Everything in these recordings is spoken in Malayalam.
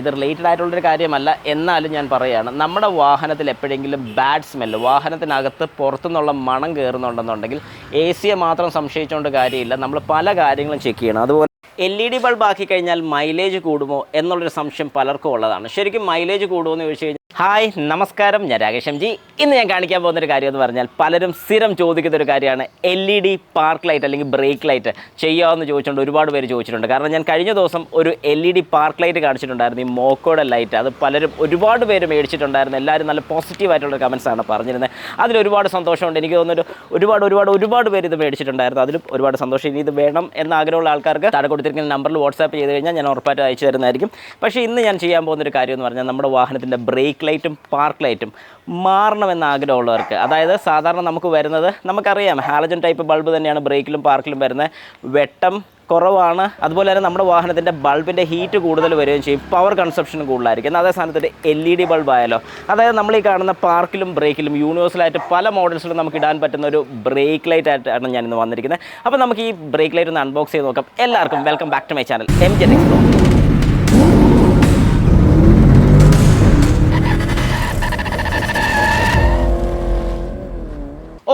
ഇത് റിലേറ്റഡ് ആയിട്ടുള്ളൊരു കാര്യമല്ല. എന്നാലും ഞാൻ പറയുകയാണ് നമ്മുടെ വാഹനത്തിൽ എപ്പോഴെങ്കിലും ബാഡ് സ്മെല്ല് വാഹനത്തിനകത്ത് പുറത്തുനിന്നുള്ള മണം കയറുന്നുണ്ടെന്നുണ്ടെങ്കിൽ എ സിയെ മാത്രം സംശയിച്ചുകൊണ്ട് കാര്യമില്ല. നമ്മൾ പല കാര്യങ്ങളും ചെക്ക് ചെയ്യണം. അതുപോലെ എൽ ഇ ഡി ബൾബ് ആക്കി കഴിഞ്ഞാൽ മൈലേജ് കൂടുമോ എന്നുള്ളൊരു സംശയം പലർക്കും ഉള്ളതാണ്. ശരിക്കും മൈലേജ് കൂടുമോ എന്ന് ചോദിച്ചു ഹായ് നമസ്കാരം. ഞാൻ രാകേഷ് എം ജി. ഇന്ന് ഞാൻ കാണിക്കാൻ പോകുന്ന ഒരു കാര്യം എന്ന് പറഞ്ഞാൽ പലരും സ്ഥിരം ചോദിക്കുന്ന ഒരു കാര്യമാണ്. L E D park light അല്ലെങ്കിൽ ബ്രേക്ക് ലൈറ്റ് ചെയ്യാമെന്ന് ചോദിച്ചുകൊണ്ട് ഒരുപാട് പേര് ചോദിച്ചിട്ടുണ്ട്. കാരണം ഞാൻ കഴിഞ്ഞ ദിവസം ഒരു L E D park light കാണിച്ചിട്ടുണ്ടായിരുന്നു. ഈ മോക്കോയുടെ ലൈറ്റ്. അത് പലരും ഒരുപാട് പേര് മേടിച്ചിട്ടുണ്ടായിരുന്നു. എല്ലാവരും നല്ല പോസിറ്റീവ് ആയിട്ടുള്ള കമൻസ് ആണ് പറഞ്ഞിരുന്നത്. അതിൽ ഒരുപാട് സന്തോഷമുണ്ട്. എനിക്ക് തോന്നുന്നു ഒരുപാട് ഒരുപാട് ഒരുപാട് പേര് ഇത് മേടിച്ചിട്ടുണ്ടായിരുന്നു. അതിലും ഒരുപാട് സന്തോഷം. ഇനി ഇത് വേണം എന്ന ആഗ്രഹമുള്ള ആൾക്കാർക്ക് താഴെ കൊടുത്തിരിക്കുന്ന നമ്പറിൽ വാട്സാപ്പ് ചെയ്ത് കഴിഞ്ഞാൽ ഞാൻ ഉറപ്പായിട്ട് അയച്ചു തരുന്നതായിരിക്കും. പക്ഷേ ഇന്ന് ഞാൻ ചെയ്യാൻ പോകുന്ന ഒരു കാര്യം എന്ന് പറഞ്ഞാൽ നമ്മുടെ വാഹനത്തിന്റെ ബ്രേക്ക് ലൈറ്റും പാർക്ക് ലൈറ്റും മാറണമെന്ന് ആഗ്രഹമുള്ളവർക്ക്. അതായത് സാധാരണ നമുക്ക് വരുന്നത് നമുക്കറിയാം ഹാലജൻ ടൈപ്പ് ബൾബ് തന്നെയാണ് ബ്രേക്കിലും പാർക്കിലും വരുന്നത്. വെട്ടം കുറവാണ്. അതുപോലെ തന്നെ നമ്മുടെ വാഹനത്തിന്റെ ബൾബിന്റെ ഹീറ്റ് കൂടുതൽ വരികയും ചെയ്യും. പവർ കൺസപ്ഷൻ കൂടുതലായിരിക്കും. എന്നാൽ അതേ സാധനത്തിന്റെ എൽ ഇ ഡി ബൾബ് ആയാലോ. അതായത് നമ്മൾ ഈ കാണുന്ന പാർക്കിലും ബ്രേക്കിലും യൂണിവേഴ്സലായിട്ട് പല മോഡൽസിലും നമുക്ക് ഇടാൻ പറ്റുന്ന ഒരു ബ്രേക്ക് ലൈറ്റ് ആയിട്ടാണ് ഞാനിന്ന് വന്നിരിക്കുന്നത്. അപ്പോൾ നമുക്ക് ഈ ബ്രേക്ക് ലൈറ്റ് ഒന്ന് അൺബോക്സ് ചെയ്ത് നോക്കാം. എല്ലാവർക്കും welcome back to my channel M J എക്സ്പ്ലോ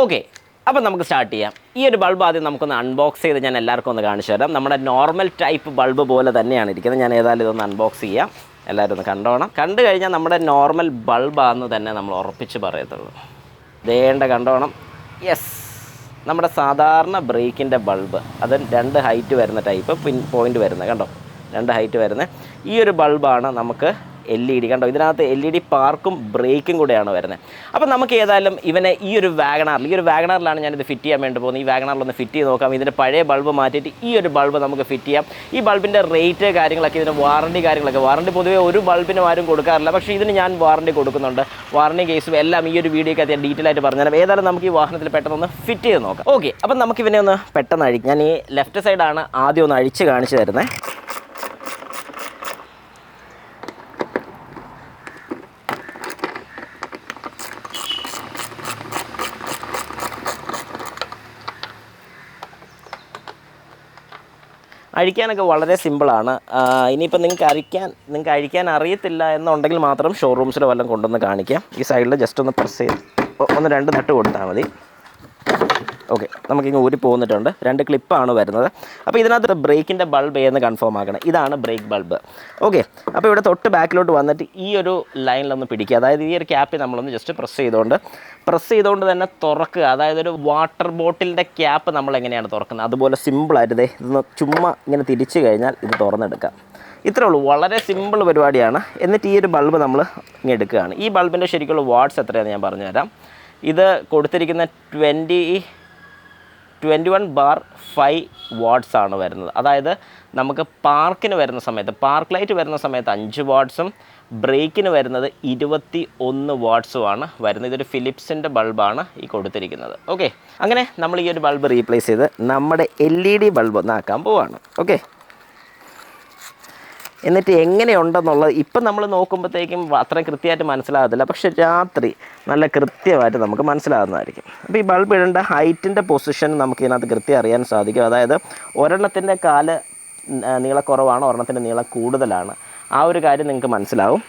okay അപ്പം നമുക്ക് സ്റ്റാർട്ട് ചെയ്യാം. ഈ ഒരു ബൾബ് ആദ്യം നമുക്കൊന്ന് അൺബോക്സ് ചെയ്ത് ഞാൻ എല്ലാവർക്കും ഒന്ന് കാണിച്ചു തരാം. നമ്മുടെ നോർമൽ ടൈപ്പ് ബൾബ് പോലെ തന്നെയാണ് ഇരിക്കുന്നത്. ഞാൻ ഏതായാലും ഇതൊന്ന് അൺബോക്സ് ചെയ്യാം. എല്ലാവരും ഒന്ന് കണ്ടോണം. കണ്ടു കഴിഞ്ഞാൽ നമ്മുടെ നോർമൽ ബൾബാണെന്ന് തന്നെ നമ്മൾ ഉറപ്പിച്ച് പറയത്തുള്ളൂ. ദേണ്ട കണ്ടോണം. യെസ് നമ്മുടെ സാധാരണ ബ്രേക്കിന്റെ ബൾബ് അത് രണ്ട് ഹൈറ്റ് വരുന്ന ടൈപ്പ് പിൻ പോയിന്റ് വരുന്നത് കണ്ടോ? രണ്ട് ഹൈറ്റ് വരുന്നത് ഈ ഒരു ബൾബാണ് നമുക്ക് എൽ ഇ ഡി കണ്ടോ? ഇതിനകത്ത് എൽ ഇ ഡി പാർക്കും ബ്രേക്കും കൂടെയാണ് വരുന്നത്. അപ്പോൾ നമുക്ക് ഏതായാലും ഇവനെ ഈ ഒരു വാഗണാറിൽ ഈ ഒരു വാഗണാറിലാണ് ഞാനിത് ഫിറ്റ് ചെയ്യാൻ വേണ്ടി പോകുന്നത്. ഈ വാഗണാറിലൊന്ന് ഫിറ്റ് ചെയ്ത് നോക്കാം. ഇതിന്റെ പഴയ ബൾബ് മാറ്റിയിട്ട് ഈ ഒരു ബൾബ് നമുക്ക് ഫിറ്റ് ചെയ്യാം. ഈ ബൾബിന്റെ റേറ്റ് കാര്യങ്ങളൊക്കെ ഇതിന് വാറണ്ടി കാര്യങ്ങളൊക്കെ വാറണ്ടി പൊതുവേ ഒരു ബൾബിനും ആരും കൊടുക്കാറില്ല. പക്ഷേ ഇതിന് ഞാൻ വാറണ്ടി കൊടുക്കുന്നുണ്ട്. വാറണ്ടി കേസും എല്ലാം ഈ ഒരു വീഡിയോയ്ക്ക് ഞാൻ ഡീറ്റെയിൽ ആയിട്ട് പറഞ്ഞുതരാം ഏതായാലും നമുക്ക് ഈ വാഹനത്തിൽ പെട്ടെന്ന് ഫിറ്റ് ചെയ്ത് നോക്കാം. ഓക്കെ അപ്പം നമുക്ക് ഇവനെ ഒന്ന് പെട്ടെന്ന് അഴിക്കും. ഞാൻ ഈ ലെഫ്റ്റ് സൈഡാണ് ആദ്യം ഒന്ന് അഴിച്ച് കാണിച്ചു തരുന്നത് അഴിക്കാനൊക്കെ വളരെ സിമ്പിളാണ്. ഇനിയിപ്പോൾ നിങ്ങൾക്ക് അഴിക്കാൻ നിങ്ങൾക്ക് അഴിക്കാൻ അറിയത്തില്ല എന്നുണ്ടെങ്കിൽ മാത്രം ഷോറൂംസിൽ വല്ലതും കൊണ്ടുവന്ന് കാണിക്കാം. ഈ സൈഡിൽ ജസ്റ്റ് ഒന്ന് പ്രസ് ചെയ്ത് ഒന്ന് രണ്ട് നട്ട് കൊടുത്താൽ മതി. ഓക്കെ നമുക്കിങ്ങ് ഊരി പോന്നിട്ടുണ്ട്. രണ്ട് ക്ലിപ്പാണ് വരുന്നത്. അപ്പോൾ ഇതിനകത്ത് ബ്രേക്കിന്റെ ബൾബ് ഏതെന്ന് കൺഫേം ആക്കണം. ഇതാണ് ബ്രേക്ക് ബൾബ് ഓക്കെ അപ്പോൾ ഇവിടെ തൊട്ട് ബാക്കിലോട്ട് വന്നിട്ട് ഈ ഒരു ലൈനിലൊന്ന് പിടിക്കുക. അതായത് ഈ ഒരു ക്യാപ്പ് നമ്മളൊന്ന് ജസ്റ്റ് പ്രസ് ചെയ്തുകൊണ്ട് പ്രസ് ചെയ്തുകൊണ്ട് തന്നെ തുറക്കുക. അതായത് ഒരു വാട്ടർ ബോട്ടിലിന്റെ ക്യാപ്പ് നമ്മൾ എങ്ങനെയാണ് തുറക്കുന്നത്? അതുപോലെ സിമ്പിളായിട്ട് ദേ ഇതൊന്ന് ചുമ്മാ ഇങ്ങനെ തിരിച്ചു കഴിഞ്ഞാൽ ഇത് തുറന്നെടുക്കാം. ഇത്രേ ഉള്ളൂ. വളരെ സിമ്പിൾ പരിപാടിയാണ്. എന്നിട്ട് ഈ ഒരു ബൾബ് നമ്മൾ ഇങ്ങനെ എടുക്കുകയാണ്. ഈ ബൾബിന്റെ ശരിക്കുള്ള വാട്ട്സ് എത്രയാണെന്ന് ഞാൻ പറഞ്ഞുതരാം. ഇത് കൊടുത്തിരിക്കുന്ന twenty twenty one bar five watts ആണ് വരുന്നത്. അതായത് നമുക്ക് പാർക്കിന് വരുന്ന സമയത്ത് പാർക്ക് ലൈറ്റ് വരുന്ന സമയത്ത് അഞ്ച് വാട്ട്സും ബ്രേക്കിന് വരുന്നത് ഇരുപത്തി ഒന്ന് വാട്ട്സുമാണ് വരുന്നത്. ഇതൊരു ഫിലിപ്സിന്റെ ബൾബാണ് ഈ കൊടുത്തിരിക്കുന്നത്. ഓക്കെ അങ്ങനെ നമ്മൾ ഈ ഒരു ബൾബ് റീപ്ലേസ് ചെയ്ത് നമ്മുടെ എൽ ഇ ഡി ബൾബ് ഒന്നാക്കാൻ പോവാണ്. ഓക്കെ എന്നിട്ട് എങ്ങനെയുണ്ടെന്നുള്ളത് ഇപ്പം നമ്മൾ നോക്കുമ്പോഴത്തേക്കും അത്രയും കൃത്യമായിട്ട് മനസ്സിലാകത്തില്ല. പക്ഷെ രാത്രി നല്ല കൃത്യമായിട്ട് നമുക്ക് മനസ്സിലാകുന്നതായിരിക്കും. അപ്പോൾ ഈ ബൾബ് ഇടേണ്ട ഹൈറ്റിന്റെ പൊസിഷൻ നമുക്ക് ഇതിനകത്ത് കൃത്യം അറിയാൻ സാധിക്കും. അതായത് ഒരെണ്ണത്തിന്റെ കാൽ നീള നീളക്കുറവാണ് ഒരെണ്ണത്തിന്റെ നീളം കൂടുതലാണ്. ആ ഒരു കാര്യം നിങ്ങൾക്ക് മനസ്സിലാവും.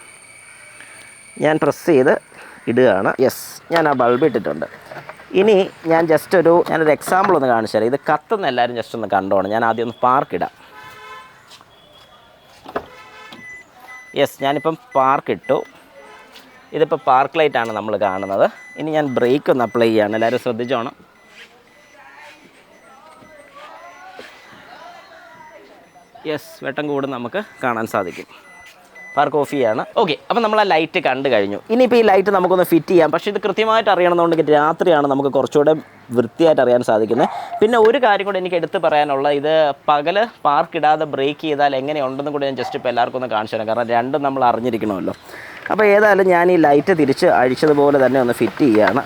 ഞാൻ പ്രസ് ചെയ്ത് ഇടുകയാണ്. യെസ് ഞാൻ ആ ബൾബ് ഇട്ടിട്ടുണ്ട്. ഇനി ഞാൻ ജസ്റ്റ് ഒരു ഞാനൊരു എക്സാമ്പിൾ ഒന്ന് കാണിച്ചു തരാം ഇത് കത്തുന്ന എല്ലാവരും ജസ്റ്റ് ഒന്ന് കണ്ടോണം. ഞാൻ ആദ്യം ഒന്ന് പാർക്ക് യെസ് ഞാനിപ്പം പാർക്ക് ഇട്ടു. ഇതിപ്പോൾ പാർക്ക് ലൈറ്റാണ് നമ്മൾ കാണുന്നത്. ഇനി ഞാൻ ബ്രേക്ക് ഒന്ന് അപ്ലൈ ചെയ്യാണ്. എല്ലാവരും ശ്രദ്ധിച്ചോണം. യെസ് വെട്ടം കൂടും നമുക്ക് കാണാൻ സാധിക്കും. പാർക്ക് ഓഫ് ചെയ്യാണ്. ഓക്കെ അപ്പോൾ നമ്മൾ ആ ലൈറ്റ് കണ്ടു കഴിഞ്ഞു. ഇനിയിപ്പോൾ ഈ ലൈറ്റ് നമുക്കൊന്ന് ഫിറ്റ് ചെയ്യാം. പക്ഷേ ഇത് കൃത്യമായിട്ട് അറിയണമെന്നുണ്ടെങ്കിൽ രാത്രിയാണ് നമുക്ക് കുറച്ചുകൂടെ വൃത്തിയായിട്ട് അറിയാൻ സാധിക്കുന്നത്. പിന്നെ ഒരു കാര്യം കൂടെ എനിക്ക് എടുത്തു പറയാനുള്ള ഇത് പകൽ പാർക്ക് ഇടാതെ ബ്രേക്ക് ചെയ്താൽ എങ്ങനെയുണ്ടെന്ന് കൂടി ഞാൻ ജസ്റ്റ് ഇപ്പോൾ എല്ലാവർക്കും ഒന്ന് കാണിച്ചു തരാം. കാരണം രണ്ടും നമ്മൾ അറിഞ്ഞിരിക്കണമല്ലോ. അപ്പോൾ ഏതായാലും ഞാൻ ഈ ലൈറ്റ് തിരിച്ച് അഴിച്ചതുപോലെ തന്നെ ഒന്ന് ഫിറ്റ് ചെയ്യുകയാണ്.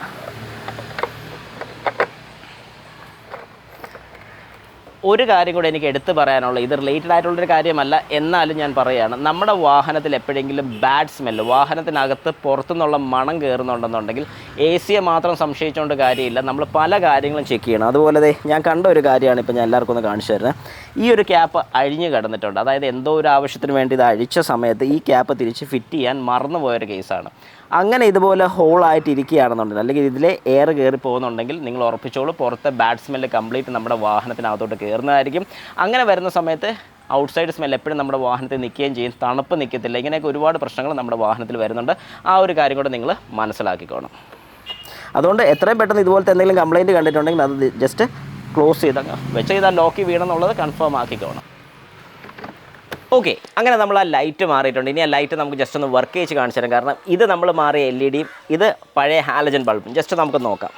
ഒരു കാര്യം കൂടെ എനിക്ക് എടുത്തു പറയാനുള്ളത് ഇത് റിലേറ്റഡ് ആയിട്ടുള്ളൊരു കാര്യമല്ല. എന്നാലും ഞാൻ പറയുകയാണ് നമ്മുടെ വാഹനത്തിൽ എപ്പോഴെങ്കിലും ബാഡ് സ്മെല്ല് വാഹനത്തിനകത്ത് പുറത്തുനിന്നുള്ള മണം കയറുന്നുണ്ടെന്നുണ്ടെങ്കിൽ എ സിയെ മാത്രം സംശയിച്ചുകൊണ്ട് കാര്യമില്ല. നമ്മൾ പല കാര്യങ്ങളും ചെക്ക് ചെയ്യണം. അതുപോലെ ഞാൻ കണ്ട ഒരു കാര്യമാണ് ഇപ്പോൾ ഞാൻ എല്ലാവർക്കും ഒന്ന് കാണിച്ചു തരുന്നത്. ഈ ഒരു ക്യാപ്പ് അഴിഞ്ഞു കിടന്നിട്ടുണ്ട്. അതായത് എന്തോ ഒരു ആവശ്യത്തിന് വേണ്ടി ഇത് അഴിച്ച സമയത്ത് ഈ ക്യാപ്പ് തിരിച്ച് ഫിറ്റ് ചെയ്യാൻ മറന്നുപോയൊരു കേസാണ് അങ്ങനെ ഇതുപോലെ ഹോളായിട്ട് ഇരിക്കുകയാണെന്നുണ്ടെങ്കിൽ അല്ലെങ്കിൽ ഇതിലെ എയർ കയറി പോകുന്നുണ്ടെങ്കിൽ നിങ്ങൾ ഉറപ്പിച്ചോളൂ പുറത്തെ ബാഡ് സ്മെല്ല് കംപ്ലീറ്റ് നമ്മുടെ വാഹനത്തിനകത്തോട്ട് കയറുന്നതായിരിക്കും അങ്ങനെ വരുന്ന സമയത്ത് ഔട്ട് സൈഡ് സ്മെൽ എപ്പോഴും നമ്മുടെ വാഹനത്തിൽ നിൽക്കുകയും ചെയ്യും. തണുപ്പ് നിൽക്കത്തില്ല. ഇങ്ങനെയൊക്കെ ഒരുപാട് പ്രശ്നങ്ങൾ നമ്മുടെ വാഹനത്തിൽ വരുന്നുണ്ട്. ആ ഒരു കാര്യം കൂടെ നിങ്ങൾ മനസ്സിലാക്കിക്കോണം. അതുകൊണ്ട് എത്രയും പെട്ടെന്ന് ഇതുപോലത്തെ എന്തെങ്കിലും കംപ്ലയിന്റ് കണ്ടിട്ടുണ്ടെങ്കിൽ അത് ജസ്റ്റ് ക്ലോസ് ചെയ്തങ്ങ് വെച്ച് ചെയ്താൽ ലോക്കി വീണെന്നുള്ളത് കൺഫേം ആക്കിക്കോണം. ഓക്കെ അങ്ങനെ നമ്മൾ ആ ലൈറ്റ് മാറിയിട്ടുണ്ട്. ഇനി ആ ലൈറ്റ് നമുക്ക് ജസ്റ്റ് ഒന്ന് വർക്ക് ചെയ്ത് കാണിച്ചു തരാം. കാരണം ഇത് നമ്മൾ മാറിയ എൽ ഇ ഡിയും ഇത് പഴയ ഹാലജൻ ബൾബും ജസ്റ്റ് നമുക്ക് നോക്കാം.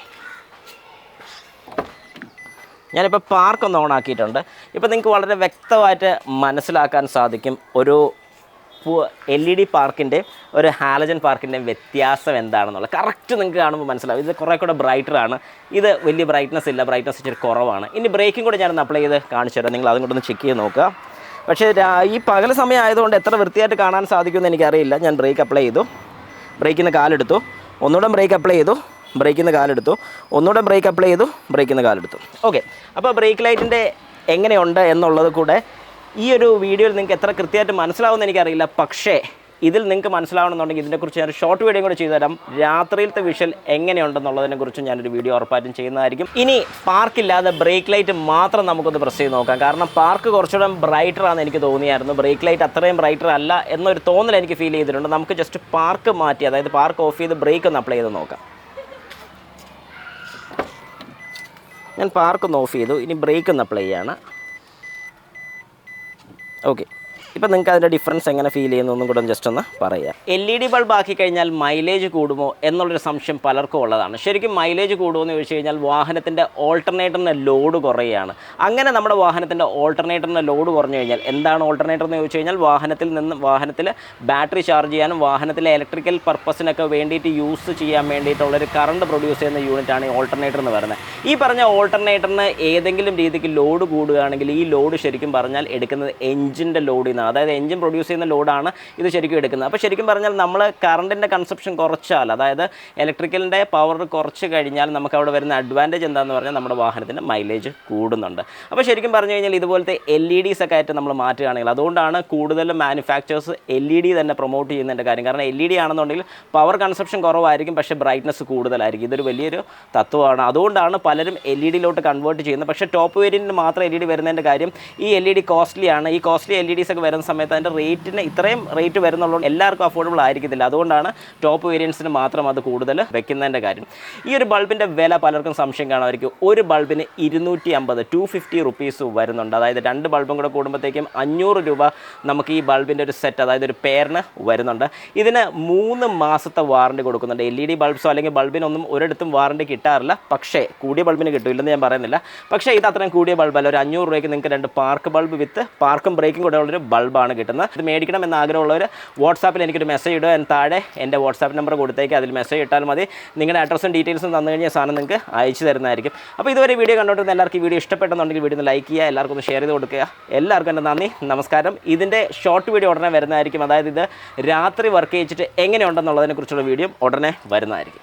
ഞാനിപ്പോൾ പാർക്ക് ഒന്ന് ഓൺ ആക്കിയിട്ടുണ്ട്. ഇപ്പോൾ നിങ്ങൾക്ക് വളരെ വ്യക്തമായിട്ട് മനസ്സിലാക്കാൻ സാധിക്കും ഒരു എൽ ഇ ഡി പാർക്കിന്റെ ഒരു ഹാലജൻ പാർക്കിന്റെയും വ്യത്യാസം എന്താണെന്നുള്ളത്. കറക്റ്റ് നിങ്ങൾക്ക് കാണുമ്പോൾ മനസ്സിലാവും. ഇത് കുറേ കൂടെ ബ്രൈറ്ററാണ് ഇത് വലിയ ബ്രൈറ്റ്നസ് ഇല്ല. ബ്രൈറ്റ്നസ് ഇച്ചിരി കുറവാണ്. ഇനി ബ്രേക്കിംഗ് കൂടെ ഞാനൊന്ന് അപ്ലൈ ചെയ്ത് കാണിച്ചു തരാം. നിങ്ങൾ അതും കൂടെ ഒന്ന് ചെക്ക് ചെയ്ത് നോക്കുക. പക്ഷേ ഈ പകൽ സമയം ആയതുകൊണ്ട് എത്ര വൃത്തിയായിട്ട് കാണാൻ സാധിക്കുമെന്ന് എനിക്കറിയില്ല. ഞാൻ ബ്രേക്ക് അപ്ലൈ ചെയ്തു. ബ്രേക്കിൽ നിന്ന് കാലെടുത്തു. ഒന്നുകൂടെ ബ്രേക്ക് അപ്ലൈ ചെയ്തു. ബ്രേക്കിൽ നിന്ന് കാലെടുത്തു. ഒന്നുകൂടെ ബ്രേക്ക് അപ്ലൈ ചെയ്തു. ബ്രേക്കിൽ നിന്ന് കാലെടുത്തു. ഓക്കെ അപ്പോൾ ബ്രേക്ക് ലൈറ്റിന്റെ എങ്ങനെയുണ്ട് എന്നുള്ളത് കൂടെ ഈ ഒരു വീഡിയോയിൽ നിങ്ങൾക്ക് എത്ര കൃത്യമായിട്ട് മനസ്സിലാവുമെന്ന് എനിക്കറിയില്ല. പക്ഷേ ഇതിൽ നിങ്ങൾക്ക് മനസ്സിലാവണമെന്നുണ്ടെങ്കിൽ ഇതിനെക്കുറിച്ച് ഞാൻ ഷോർട്ട് വീഡിയോ കൂടെ ചെയ്തു തരാം രാത്രിയിലത്തെ വിഷൽ എങ്ങനെയുണ്ടെന്നുള്ളതിനെ കുറിച്ച് ഞാനൊരു വീഡിയോ ഉറപ്പായിട്ടും ചെയ്യുന്നതായിരിക്കും. ഇനി പാർക്കില്ലാതെ ബ്രേക്ക് ലൈറ്റ് മാത്രം നമുക്കൊന്ന് പ്രസ് ചെയ്ത് നോക്കാം. കാരണം പാർക്ക് കുറച്ചുകൂടെ ബ്രൈറ്റർ ആണെന്ന് എനിക്ക് തോന്നിയായിരുന്നു. ബ്രേക്ക് ലൈറ്റ് അത്രയും ബ്രൈറ്റർ അല്ല എന്നൊരു തോന്നൽ എനിക്ക് ഫീൽ ചെയ്തിട്ടുണ്ട്. നമുക്ക് ജസ്റ്റ് പാർക്ക് മാറ്റി അതായത് പാർക്ക് ഓഫ് ചെയ്ത് ബ്രേക്ക് ഒന്ന് അപ്ലൈ ചെയ്ത് നോക്കാം. ഞാൻ പാർക്ക് ഒന്ന് ഓഫ് ചെയ്തു. ഇനി ബ്രേക്ക് ഒന്ന് അപ്ലൈ ചെയ്യാണ്. ഓക്കെ ഇപ്പം നിങ്ങൾക്ക് അതിന്റെ ഡിഫറൻസ് എങ്ങനെ ഫീൽ ചെയ്യുന്നു ഒന്നും കൂടെ ജസ്റ്റ് ഒന്ന് പറയാം. എൽ ഇ ഡി ബൾബ് ആക്കി കഴിഞ്ഞാൽ മൈലേജ് കൂടുമോ എന്നുള്ളൊരു സംശയം പലർക്കും ഉള്ളതാണ്. ശരിക്കും മൈലേജ് കൂടുമോ എന്ന് ചോദിച്ചു കഴിഞ്ഞാൽ വാഹനത്തിന്റെ ഓൾട്ടർനേറ്ററിന്റെ ലോഡ് കുറയുകയാണ്. അങ്ങനെ നമ്മുടെ വാഹനത്തിന്റെ ഓൾട്ടർനേറ്ററിന്റെ ലോഡ് കുറഞ്ഞു കഴിഞ്ഞാൽ എന്താണ് ഓൾട്ടർനേറ്റർ എന്ന് ചോദിച്ചു കഴിഞ്ഞാൽ വാഹനത്തിൽ നിന്ന് വാഹനത്തിൽ ബാറ്ററി ചാർജ് ചെയ്യാനും വാഹനത്തിലെ ഇലക്ട്രിക്കൽ പർപ്പസിനൊക്കെ വേണ്ടിയിട്ട് യൂസ് ചെയ്യാൻ വേണ്ടിയിട്ടുള്ളൊരു കറണ്ട് പ്രൊഡ്യൂസ് ചെയ്യുന്ന യൂണിറ്റാണ് ഈ ഓൾട്ടർനേറ്റർ എന്ന് പറയുന്നത്. ഈ പറഞ്ഞ ഓൾട്ടർനേറ്ററിന് ഏതെങ്കിലും രീതിക്ക് ലോഡ് കൂടുകയാണെങ്കിൽ ഈ ലോഡ് ശരിക്കും പറഞ്ഞാൽ എടുക്കുന്നത് എഞ്ചിന്റെ ലോഡിൽ നിന്നാണ് അതായത് എഞ്ചിൻ പ്രൊഡ്യൂസ് ചെയ്യുന്ന ലോഡാണ് ഇത് ശരിക്കും എടുക്കുന്നത്. അപ്പോൾ ശരിക്കും പറഞ്ഞാൽ നമ്മൾ കറണ്ടിന്റെ കൺസപ്ഷൻ കുറച്ചാൽ അതായത് ഇലക്ട്രിക്കലിന്റെ പവർ കുറച്ച് കഴിഞ്ഞാൽ നമുക്ക് അവിടെ വരുന്ന അഡ്വാന്റേജ് എന്താണെന്ന് പറഞ്ഞാൽ നമ്മുടെ വാഹനത്തിന്റെ മൈലേജ് കൂടുന്നുണ്ട്. അപ്പോൾ ശരിക്കും പറഞ്ഞു കഴിഞ്ഞാൽ ഇതുപോലത്തെ എൽ ഇ ഡീസ് ഒക്കെ ആയിട്ട് നമ്മൾ മാറ്റുകയാണെങ്കിൽ അതുകൊണ്ടാണ് കൂടുതലും മാനുഫാക്ചേഴ്സ് എൽ ഇ ഡി തന്നെ പ്രൊമോട്ട് ചെയ്യുന്നതിന്റെ കാര്യം. കാരണം എൽ ഇ ഡി ആണെന്നുണ്ടെങ്കിൽ പവർ കൺസപ്ഷൻ കുറവായിരിക്കും പക്ഷേ ബ്രൈറ്റ്നസ് കൂടുതലായിരിക്കും. ഇതൊരു വലിയൊരു തത്വമാണ്. അതുകൊണ്ടാണ് പലരും എൽ ഇ ഡിയിലോട്ട് കൺവേർട്ട് ചെയ്യുന്നത്. പക്ഷേ ടോപ്പ് വേരിയന്റിന് മാത്രം എൽ ഇ ഡി വരുന്നതിന്റെ കാര്യം ഈ എൽ ഇ ഡി കോസ്റ്റ്ലിയാണ് ഈ കോസ്റ്റ്ലി എൽ ഇ ഡീസ് വരുന്ന സമയത്ത് അതിന്റെ റേറ്റിന് ഇത്രയും റേറ്റ് വരുന്നുള്ളൂ എല്ലാവർക്കും അഫോർഡബിൾ ആയിരിക്കത്തില്ല. അതുകൊണ്ടാണ് ടോപ്പ് വേരിയൻസിന് മാത്രം അത് കൂടുതൽ വെക്കുന്നതിന്റെ കാര്യം. ഈ ഒരു ബൾബിന്റെ വില പലർക്കും സംശയം കാണുമായിരിക്കും. ഒരു ബൾബിന് ഇരുന്നൂറ്റി അമ്പത് ടു ഫിഫ്റ്റി റുപ്പീസ് വരുന്നുണ്ട്. അതായത് രണ്ട് ബൾബും കൂടെ കൂടുമ്പോഴത്തേക്കും അഞ്ഞൂറ് രൂപ നമുക്ക് ഈ ബൾബിന്റെ ഒരു സെറ്റ് അതായത് ഒരു പേരിന് വരുന്നുണ്ട്. ഇതിന് മൂന്ന് മാസത്തെ വാറണ്ടി കൊടുക്കുന്നുണ്ട്. എൽ ഇ ഡി ബൾബ്സോ അല്ലെങ്കിൽ ബൾബിനൊന്നും ഒരിടത്തും വാറണ്ടി കിട്ടാറില്ല. പക്ഷേ കൂടിയ ബൾബിന് കിട്ടില്ലെന്ന് ഞാൻ പറയുന്നില്ല. പക്ഷേ ഇത് അത്രയും കൂടിയ ബൾബല്ല ഒരു അഞ്ഞൂറ് രൂപയ്ക്ക് നിങ്ങൾക്ക് രണ്ട് പാർക്ക് ബൾബ് വിത്ത് പാർക്കും ബ്രേക്കും കൂടെ ഉള്ളൊരു ബൾബാണ് കിട്ടുന്നത്. ഇത് മേടിക്കണം എന്ന് ആഗ്രഹമുള്ളവർ വാട്സാപ്പിൽ എനിക്കൊരു മെസ്സേജ് ഇടുക. എന്ന് താഴെ എന്റെ വാട്സാപ്പ് നമ്പർ കൊടുത്തേക്ക് അതിൽ മെസ്സേജ് ഇട്ടാൽ മതി. നിങ്ങളുടെ അഡ്രസ്സും ഡീറ്റെയിൽസും തന്നു കഴിഞ്ഞാൽ സാധനം നിങ്ങൾക്ക് അയച്ചു തരുന്നതായിരിക്കും. അപ്പോൾ ഇതുവരെ വീഡിയോ കണ്ടുകൊണ്ടിരുന്ന എല്ലാവർക്കും ഈ വീഡിയോ ഇഷ്ടപ്പെട്ടെന്നുണ്ടെങ്കിൽ വീഡിയോ ഒന്ന് ലൈക്ക് ചെയ്യുക എല്ലാവർക്കും ഒന്ന് ഷെയർ ചെയ്ത് കൊടുക്കുക. എല്ലാവർക്കും എന്റെ നന്ദി നമസ്കാരം. ഇതിന്റെ ഷോർട്ട് വീഡിയോ ഉടനെ വരുന്നതായിരിക്കും. അതായത് ഇത് രാത്രി വർക്ക് ചെയ്യിച്ചിട്ട് എങ്ങനെയുണ്ടെന്നുള്ളതിനെക്കുറിച്ചുള്ള വീഡിയോ ഉടനെ വരുന്നതായിരിക്കും.